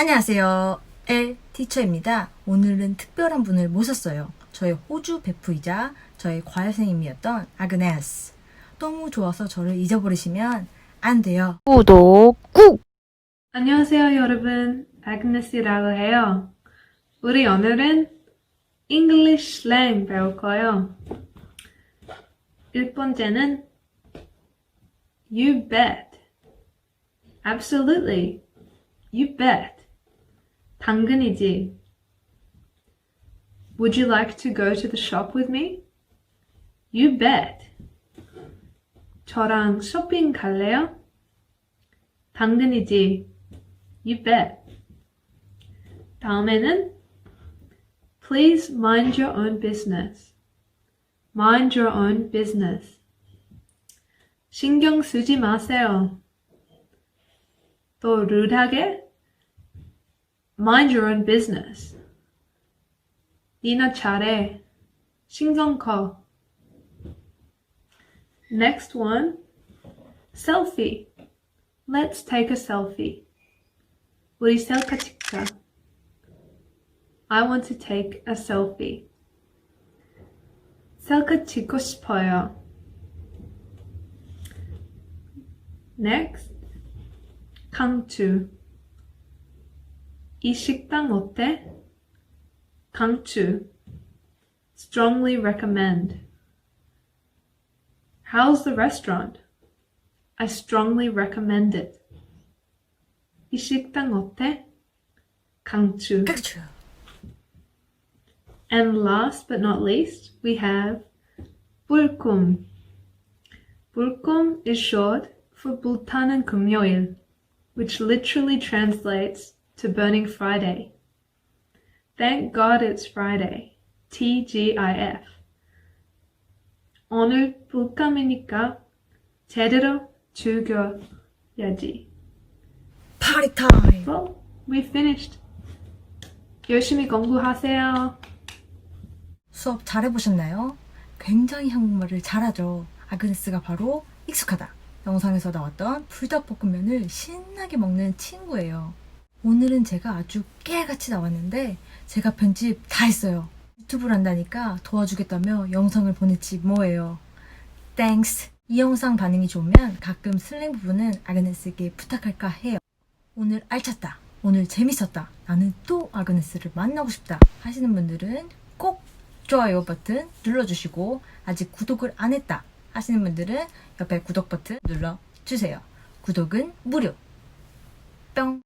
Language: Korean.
안녕하세요. 엘 티처입니다. 오늘은 특별한 분을 모셨어요. 저의 호주 베프이자 저의 과외선생님이었던 아그네스. 너무 좋아서 저를 잊어버리시면 안 돼요. 구독 꾹! 안녕하세요, 여러분. 아그네스라고 해요. 우리 오늘은 English slang 배울 거예요. 일 번째는 You bet. Absolutely. You bet. 당근이지. Would you like to go to the shop with me? You bet. 저랑 쇼핑 갈래요? 당근이지. You bet. 다음에는 Please mind your own business. Mind your own business. 신경 쓰지 마세요. 또 루드하게 Mind your own business. 니나 잘해. 신경 커. Next one. Selfie. Let's take a selfie. 우리 셀카 찍자. I want to take a selfie. 셀카 찍고 싶어요. Next. 강추. 이 식당 어때? 강추. Strongly recommend. How's the restaurant? I strongly recommend it. 이 식당 어때? 강추. 깍추. And last but not least, we have 불금. 불금 is short for 불타는 금요일, which literally translates to burning Friday. Thank God it's Friday. TGIF. 오늘 불금이니까 제대로 즐겨야지. 파리 타임! Well, we finished. 열심히 공부하세요. 수업 잘해보셨나요? 굉장히 한국말을 잘하죠. 아그네스가 바로 익숙하다. 영상에서 나왔던 불닭볶음면을 신나게 먹는 친구예요. 오늘은 제가 아주 깨같이 나왔는데 제가 편집 다 했어요. 유튜브를 한다니까 도와주겠다며 영상을 보냈지 뭐예요. 땡스. 이 영상 반응이 좋으면 가끔 슬랭 부분은 아그네스에게 부탁할까 해요. 오늘 알찼다. 오늘 재밌었다. 나는 또 아그네스를 만나고 싶다. 하시는 분들은 꼭 좋아요 버튼 눌러주시고 아직 구독을 안 했다 하시는 분들은 옆에 구독 버튼 눌러주세요. 구독은 무료. 뿅.